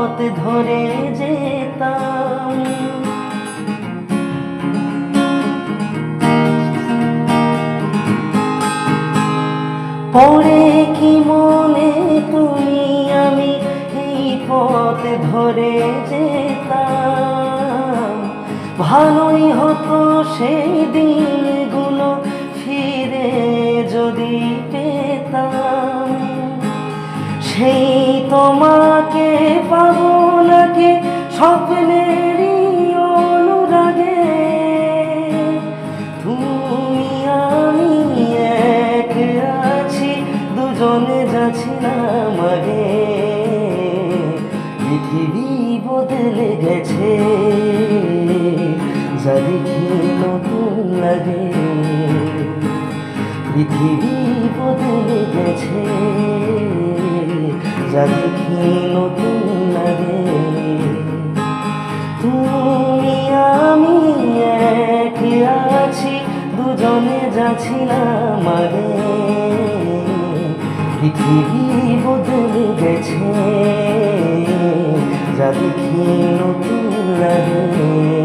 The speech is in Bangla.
পথ ধরে যেতাম। পরে কি মনে তুমি আমি এই পথ ধরে যেতাম? ভালোই হতো সেই দিনগুলো ফিরে যদি পেতাম। সেই তোমার স্বপ্নেরই অনুরাগে তুমি, আমি এক আছি, দুজনে যাচ্ছি না মাগে পৃথিবী বদলে গেছে, যা দেখি নতুন লাগে। পৃথিবী বদলে গেছে, যা দেখি নতুন জমে যাচ্ছি না আরে পৃথিবী বদলে গেছে যা দেখি নতুন লাগে।